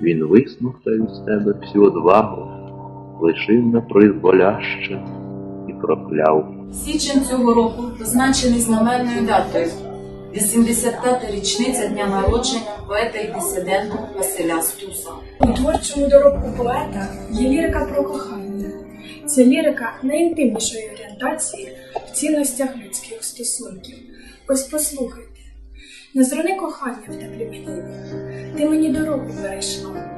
Він висмоктав із себе всю одвагу, лишив на призволяще і прокляв. Січень цього року позначений знаменною датою 85-та річниця дня народження поета і дисидента Василя Стуса. У творчому доробку поета є лірика про кохання. Це лірика найінтимнішої орієнтації в цінностях людських стосунків. Ось послухайте. Не зрони кохання в теплі мені, ти мені дорогу перейшла,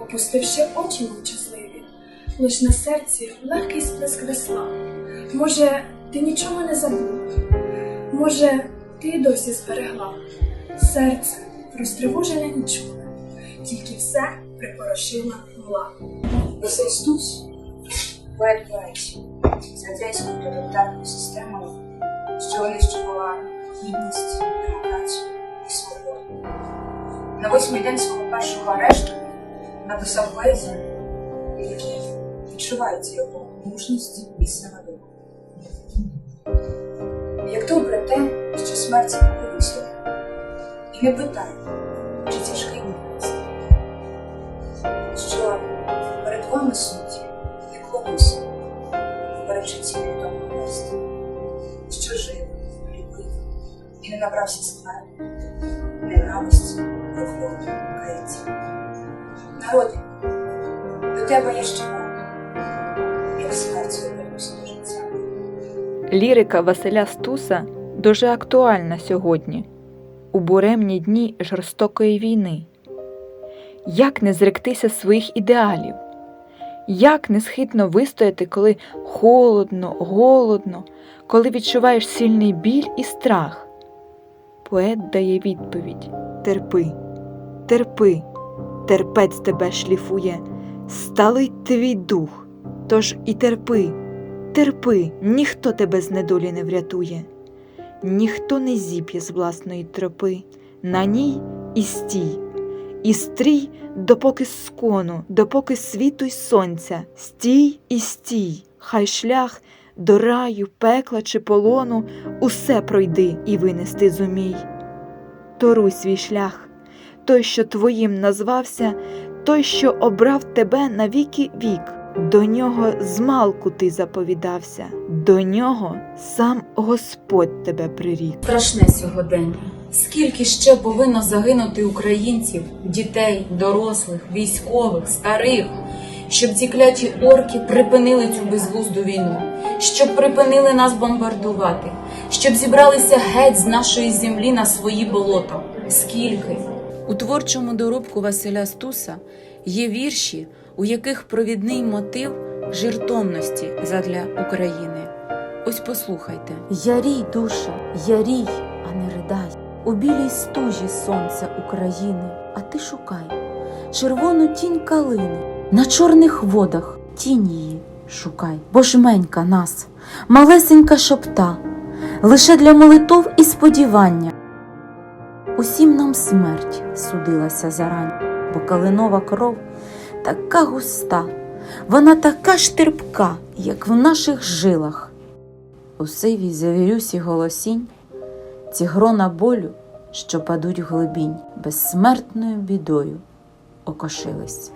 опустивши очі мовчазливі, лиш на серці легкий сплеск весла. Може, ти нічого не забула, може, ти й досі зберегла? Серце розтривожене чуле, тільки все припорошила мла. Василь Стус, поет поетів, з радянською тоталітарною системою, що винищувала гідність, свободу. На восьмий день свого першого арешту написав поезію, відчувається його мужність і сила. Як добре те, що не боюся, і не питаю, чи тяжкий він що перед вами суть не клонуся в перечутті відомого міста, що жив, любив і не набрався смерті, ненависті, прокльону, каяття. Народи, до тебе я ще маю, як смерть вернуся до життя. Лірика Василя Стуса дуже актуальна сьогодні, у буремні дні жорстокої війни. Як не зректися своїх ідеалів? Як несхитно вистояти, коли холодно, голодно, коли відчуваєш сильний біль і страх? Поет дає відповідь: Терпи, терпи, терпець тебе шліфує, сталий твій дух, тож і терпи. Терпи, ніхто тебе з недолі не врятує, ніхто не зіп'є з власної тропи, на ній і стій, і стрій, допоки скону, допоки світу й сонця, стій і стій, хай шлях до раю, пекла чи полону, усе пройди і винести зумій. Торуй свій шлях, той, що твоїм назвався, той, що обрав тебе на віки вік. До нього змалку ти заповідався, до нього сам Господь тебе прирік. Страшне сьогодення. Скільки ще повинно загинути українців, дітей, дорослих, військових, старих, щоб ці кляті орки припинили цю безглузду війну, щоб припинили нас бомбардувати, щоб зібралися геть з нашої землі на свої болота. Скільки? У творчому доробку Василя Стуса є вірші, у яких провідний мотив жертовності задля України. Ось послухайте. Ярій, душа, ярій, а не ридай. У білій стужі сонця України, а ти шукай червону тінь калини, на чорних водах тінь її шукай, бо жменька нас, малесенька шопта, лише для молитов і сподівання. Усім нам смерть судилася зарань, бо калинова кров така густа, вона така ж терпка, як в наших жилах. У сивій завірюсі голосінь, ці грона болю, що падуть в глибінь, безсмертною бідою окошились.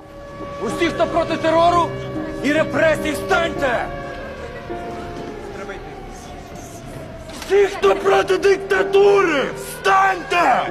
Усі, хто проти терору і репресій, встаньте! Всі, хто проти диктатури, встаньте!